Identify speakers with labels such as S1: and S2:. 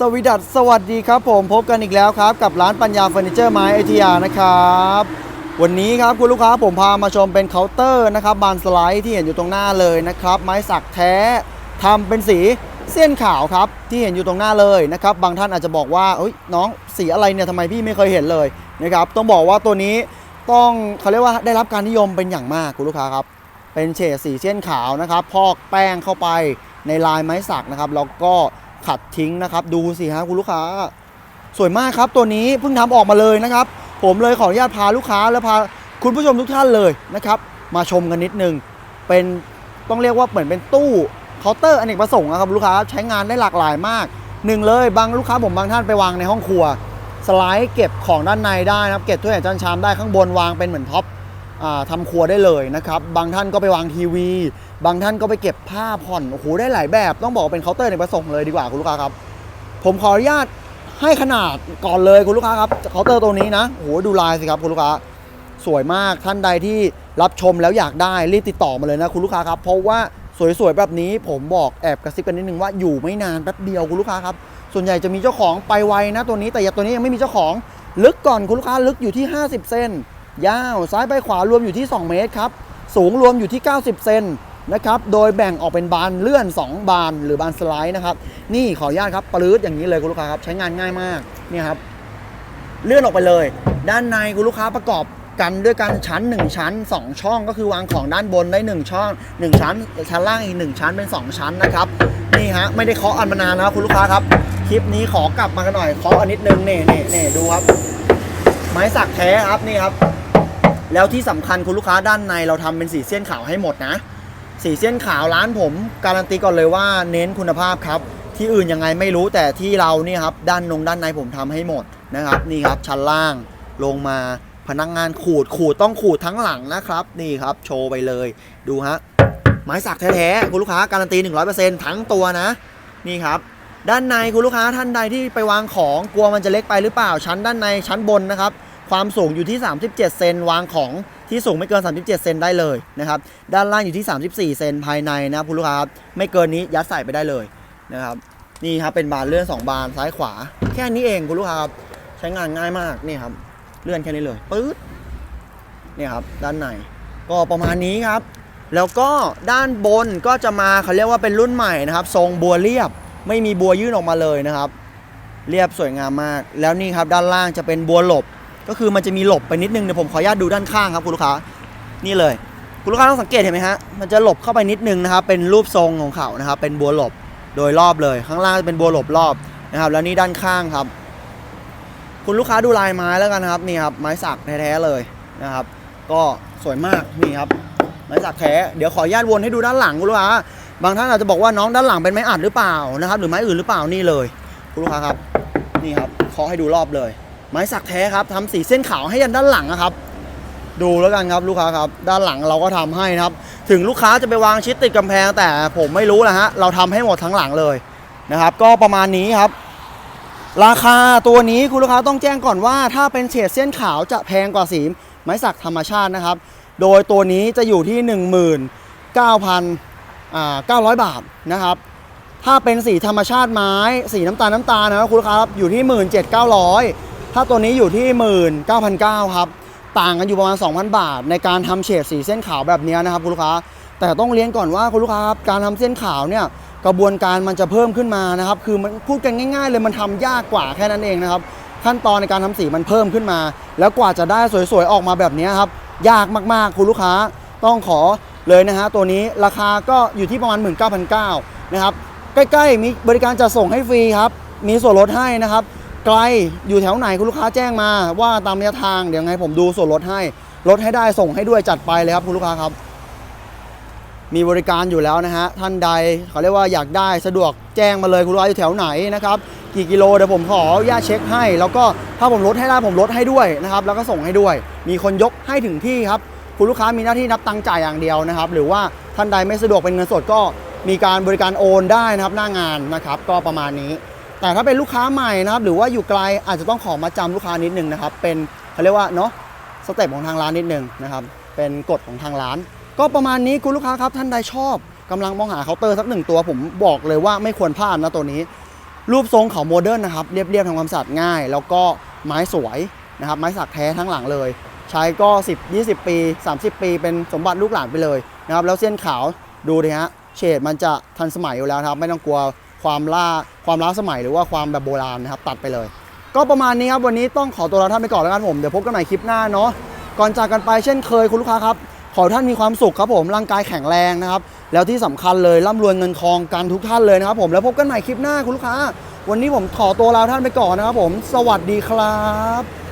S1: สวีดัสสวัสดีครับผมพบกันอีกแล้วครับ กับร้านปัญญาเฟอร์นิเจอร์ไม้ไอทียานะครับ วันนี้ครับคุณลูกค้าผมพามาชมเป็นเคาน์เตอร์นะครับบานสไลด์ที่เห็นอยู่ตรงหน้าเลยนะครับ ไม้สักแท้ทำเป็นสีเส้นขาวครับ ที่เห็นอยู่ตรงหน้าเลยนะครับ บางท่านอาจจะบอกว่าเอ้ยน้องสีอะไรเนี่ยทำไมพี่ไม่เคยเห็นเลยนะครับต้องบอกว่าตัวนี้ต้องเขาเรียกว่าได้รับการนิยมเป็นอย่างมากคุณลูกค้าครับเป็นเฉดสีเส้นขาวนะครับ พอกแป้งเข้าไปในลายไม้สักนะครับแล้วก็ ขัดทิ้งนะครับ ดูสิฮะคุณลูกค้า สวยมากครับตัวนี้เพิ่งทำออกมาเลยนะครับ ผมเลยขออนุญาตพาลูกค้าและพาคุณผู้ชมทุกท่านเลยนะครับ มาชมกันนิดนึง เป็นต้องเรียกว่าเหมือนเป็นตู้เคาน์เตอร์อเนกประสงค์นะครับลูกค้าใช้งานได้หลากหลายมากหนึ่งเลยบางลูกค้าผมบางท่านไปวางในห้องครัว สไลด์เก็บของด้านในได้นะครับ เก็บถ้วยจานชามได้ข้างบนวางเป็นเหมือนท็อป อ่าทำครัวได้เลยนะครับ บางท่านก็ไปวางทีวี บางท่านก็ไปเก็บผ้าผ่อนโอ้โหได้หลายแบบ ต้องบอกว่าเป็นเคาน์เตอร์ในประสงค์เลยดีกว่าคุณลูกค้าครับ ผมขออนุญาตให้ขนาดก่อนเลยคุณลูกค้าครับเคาน์เตอร์ตัวนี้นะโอ้โหดูลายสิครับคุณลูกค้าสวยมากท่านใดที่รับชมแล้วอยากได้รีบติดต่อมาเลยนะคุณลูกค้าครับ เพราะว่าสวยๆแบบนี้ผมบอกแอบกระซิบกันนิดนึงว่าอยู่ไม่นานแป๊บเดียวคุณลูกค้าครับส่วนใหญ่จะมีเจ้าของไปไวนะตัวนี้แต่ยังตัวนี้ยังไม่มีเจ้าของ ลึกก่อนคุณลูกค้าลึกอยู่ที่ 50 เซน ยาวซ้ายไปขวารวมอยู่ที่ 2 เมตรครับ สูงรวมอยู่ที่ 90 เซนนะครับ โดยแบ่งออกเป็นบานเลื่อน 2 บานหรือบานสไลด์นะครับ นี่ขออนุญาตครับปลื้ดอย่างนี้เลยคุณลูกค้าครับ ใช้งานง่ายมากเนี่ยครับ เลื่อนออกไปเลย ด้านในคุณลูกค้าประกอบกันด้วยกันชั้น 1 ชั้น 2 ช่อง ก็คือวางของด้านบนได้ 1 ช่อง 1 ชั้น ชั้นล่างอีก 1 ชั้นเป็น 2 ชั้นนะครับ นี่ฮะไม่ได้เคาะอันมานานแล้วคุณลูกค้าครับ คลิปนี้ขอกลับมากันหน่อยเคาะอันนิดนึงเนี่นี่นี่ดูครับ ไม้สักแท้ครับนี่ครับ แล้วที่สำคัญคุณลูกค้าด้านในเราทำเป็นสีเส้นขาวให้หมดนะ สีเส้นขาวร้านผม การันตีก่อนเลยว่าเน้นคุณภาพครับ ที่อื่นยังไงไม่รู้แต่ที่เรานี่ครับด้านนงด้านในผมทำให้หมดนะครับ นี่ครับชั้นล่างลงมาพนักงานขูดขูดต้องขูดทั้งหลังนะครับ นี่ครับโชว์ไปเลย ดูฮะไม้สักแท้ๆคุณลูกค้าการันตี 100%ทั้งตัวนะ นี่ครับด้านในคุณลูกค้าท่านใดที่ไปวางของกลัวมันจะเล็กไปหรือเปล่าชั้นด้านในชั้นบนนะครับ ความสูงอยู่ที่ 37 เซนวางของที่สูงไม่เกิน 37 เซนได้เลยนะครับ ด้านล่างอยู่ที่ 34 เซนภายในนะคุณลูกค้าไม่เกินนี้ยัดใส่ไปได้เลยนะครับนี่ครับเป็นบานเลื่อน 2 บานซ้ายขวา แค่นี้เองคุณลูกค้าใช้งานง่ายมากนี่ครับเลื่อนแค่นี้เลยปื๊ดนี่ครับด้านในก็ประมาณนี้ครับ แล้วก็ด้านบนก็จะมาเขาเรียกว่าเป็นรุ่นใหม่นะครับ ทรงบัวเรียบไม่มีบัวยื่นออกมาเลยนะครับ เรียบสวยงามมาก แล้วนี่ครับด้านล่างจะเป็นบัวหลบ ก็คือมันจะมีหลบไปนิดนึงเดี๋ยวผมขออนุญาตดูด้านข้างครับคุณลูกค้านี่เลย คุณลูกค้าต้องสังเกตเห็นไหมฮะมันจะหลบเข้าไปนิดนึงนะครับเป็นรูปทรงของเขานะครับเป็นบัวหลบโดยรอบเลย ข้างล่างจะเป็นบัวหลบรอบนะครับ แล้วนี่ด้านข้างครับ คุณลูกค้าดูลายไม้แล้วกันนะครับนี่ครับไม้สักแท้ๆเลยนะครับ ก็สวยมากนี่ครับไม้สักแท้เดี๋ยวขออนุญาตวนให้ดูด้านหลังคุณลูกค้าบางท่านอาจจะบอกว่าน้องด้านหลังเป็นไม้อัดหรือเปล่านะครับ หรือไม้อื่นหรือเปล่านี่เลย คุณลูกค้าครับ นี่ครับขอให้ดูรอบเลย ไม้สักแท้ครับทำสีเส้นขาวให้ยันด้านหลังนะครับ ดูแล้วกันครับลูกค้าครับ ด้านหลังเราก็ทำให้นะครับ ถึงลูกค้าจะไปวางชิดติดกำแพง แต่ผมไม่รู้นะฮะเราทำให้หมดทั้งหลังเลยนะครับ ก็ประมาณนี้ครับ ราคาตัวนี้คุณลูกค้าต้องแจ้งก่อนว่า ถ้าเป็นเฉดเส้นขาวจะแพงกว่าสีไม้สักธรรมชาตินะครับ โดยตัวนี้จะอยู่ที่ 19,900 บาทนะครับถ้าเป็นสีธรรมชาติไม้ สีน้ำตาลน้ำตาลนะครับคุณลูกค้าครับอยู่ที่ 17,900 ถ้าตัวนี้อยู่ที่ 19,900ครับ ต่างกันอยู่ประมาณ 2,000 บาท ในการทำเฉดสีเส้นขาวแบบนี้นะครับคุณลูกค้า แต่ต้องเรียนก่อนว่าคุณลูกค้าครับการทำเส้นขาวเนี่ยกระบวนการมันจะเพิ่มขึ้นมานะครับ คือมันพูดกันง่าย ๆ เลยมันทำยากกว่าแค่นั้นเองนะครับ ขั้นตอนในการทำสีมันเพิ่มขึ้นมา แล้วกว่าจะได้สวยๆออกมาแบบนี้ครับ ยากมากๆคุณลูกค้าต้องขอเลยนะฮะตัวนี้ราคาก็อยู่ที่ประมาณ 19,900นะครับใกล้ๆมีบริการจัดส่งให้ฟรีครับ มีส่วนลดให้นะครับ ไกลอยู่แถวไหนคุณลูกค้าแจ้งมา ว่าตามระยะทางเดี๋ยวไงผมดูส่วนลดให้ลดให้ได้ส่งให้ด้วยจัดไปเลยครับคุณลูกค้าครับ มีบริการอยู่แล้วนะฮะท่านใดเขาเรียกว่าอยากได้สะดวกแจ้งมาเลยคุณลูกค้าอยู่แถวไหนนะครับกี่กิโลเดี๋ยวผมขออนุญาตเช็คให้ แล้วก็ถ้าผมลดให้ได้ผมลดให้ด้วยนะครับแล้วก็ส่งให้ด้วย มีคนยกให้ถึงที่ครับคุณลูกค้ามีหน้าที่นับตังค์จ่ายอย่างเดียวนะครับ หรือว่าท่านใดไม่สะดวกเป็นเงินสดก็มีการบริการโอนได้นะครับหน้างานนะครับ ก็ประมาณนี้ แต่ถ้าเป็นลูกค้าใหม่นะครับ หรือว่าอยู่ไกลอาจจะต้องขอมาจำลูกค้านิดนึงนะครับ เป็นเขาเรียกว่าเนาะสเต็ปของทางร้านนิดนึงนะครับ เป็นกฎของทางร้าน ก็ประมาณนี้คุณลูกค้าครับท่านใดชอบกำลังมองหาเคาน์เตอร์สักหนึ่งตัว ผมบอกเลยว่าไม่ควรพลาดนะตัวนี้ รูปทรงเขาโมเดิร์นนะครับเรียบๆทำความสะอาดง่าย แล้วก็ไม้สวยนะครับไม้สักแท้ทั้งหลังเลย ใช้ก็ 10 20 ปี 30 ปี เป็นสมบัติลูกหลานไปเลยนะครับแล้วเส้นขาวดูดิฮะเฉดมันจะทันสมัยอยู่แล้วครับ ไม่ต้องกลัว ความล่าความล้าสมัยหรือว่าความแบบโบราณนะครับตัดไปเลย ก็ประมาณนี้ครับวันนี้ต้องขอตัวลาท่านไปก่อนแล้วกันผมเดี๋ยวพบกันใหม่คลิปหน้าเนาะก่อนจากกันไปเช่นเคยคุณลูกค้าครับขอท่านมีความสุขครับผมร่างกายแข็งแรงนะครับแล้วที่สำคัญเลยร่ำรวยเงินทองกันทุกท่านเลยนะครับผมแล้วพบกันใหม่คลิปหน้าคุณลูกค้า วันนี้ผมขอตัวลาท่านไปก่อนนะครับผม สวัสดีครับ